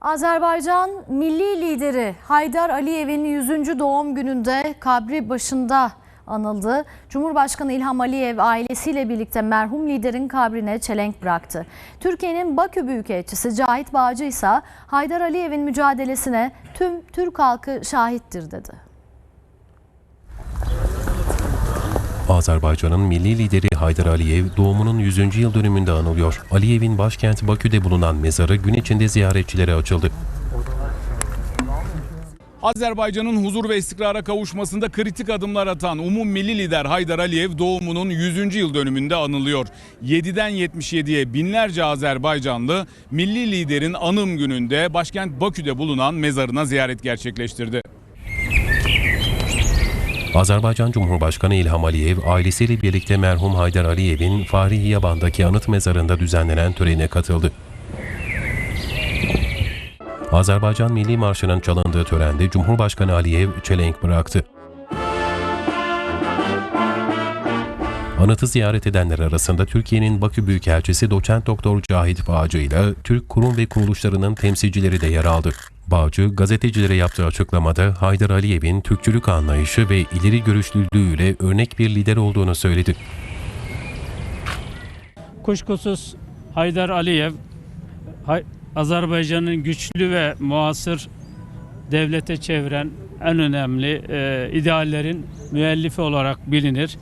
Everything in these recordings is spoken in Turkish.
Azerbaycan milli lideri Haydar Aliyev'in 100. doğum gününde kabri başında anıldı. Cumhurbaşkanı İlham Aliyev ailesiyle birlikte merhum liderin kabrine çelenk bıraktı. Türkiye'nin Bakü Büyükelçisi Cahit Bağcı ise Haydar Aliyev'in mücadelesine tüm Türk halkı şahittir dedi. Azerbaycan'ın milli lideri Haydar Aliyev doğumunun 100. yıl dönümünde anılıyor. Aliyev'in başkent Bakü'de bulunan mezarı gün içinde ziyaretçilere açıldı. Azerbaycan'ın huzur ve istikrara kavuşmasında kritik adımlar atan umum milli lider Haydar Aliyev doğumunun 100. yıl dönümünde anılıyor. 7'den 77'ye binlerce Azerbaycanlı milli liderin anım gününde başkent Bakü'de bulunan mezarına ziyaret gerçekleştirdi. Azerbaycan Cumhurbaşkanı İlham Aliyev ailesiyle birlikte merhum Haydar Aliyev'in Fahri Yaban'daki anıt mezarında düzenlenen törene katıldı. Azerbaycan Milli Marşı'nın çalındığı törende Cumhurbaşkanı Aliyev çelenk bıraktı. Anıtı ziyaret edenler arasında Türkiye'nin Bakü Büyükelçisi Doçent Doktor Cahit Bağcı ile Türk kurum ve kuruluşlarının temsilcileri de yer aldı. Bağcı, gazetecilere yaptığı açıklamada Haydar Aliyev'in Türkçülük anlayışı ve ileri görüşlülüğüyle örnek bir lider olduğunu söyledi. Kuşkusuz Haydar Aliyev Azerbaycan'ın güçlü ve muasır devlete çeviren en önemli e, ideallerin müellifi olarak bilinir.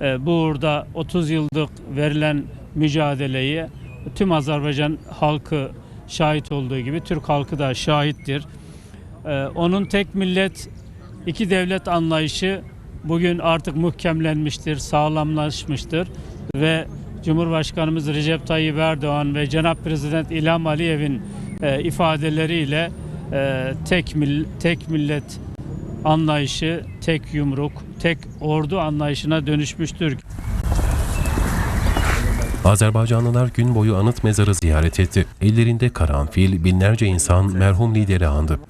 E, bu uğurda 30 yıllık verilen mücadeleyi tüm Azerbaycan halkı şahit olduğu gibi Türk halkı da şahittir. E, onun tek millet iki devlet anlayışı bugün artık muhkemlenmiştir, sağlamlaşmıştır ve Cumhurbaşkanımız Recep Tayyip Erdoğan ve Cenab Prezident İlham Aliyev'in e, ifadeleriyle e, tek tek millet anlayışı, tek yumruk, tek ordu anlayışına dönüşmüştür. Azerbaycanlılar gün boyu anıt mezarı ziyaret etti. Ellerinde karanfil, binlerce insan merhum lideri andı.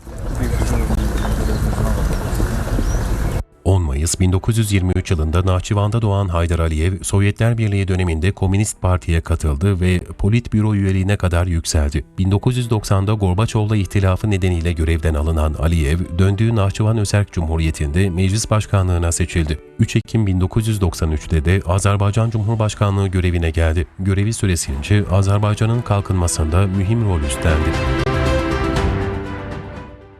Mayıs 1923 yılında Nahçıvan'da doğan Haydar Aliyev, Sovyetler Birliği döneminde Komünist Parti'ye katıldı ve Politbüro üyeliğine kadar yükseldi. 1990'da Gorbaçov'la ihtilafı nedeniyle görevden alınan Aliyev, döndüğü Nahçıvan Özerk Cumhuriyeti'nde meclis başkanlığına seçildi. 3 Ekim 1993'te de Azerbaycan Cumhurbaşkanlığı görevine geldi. Görevi süresince Azerbaycan'ın kalkınmasında mühim rol üstlendi.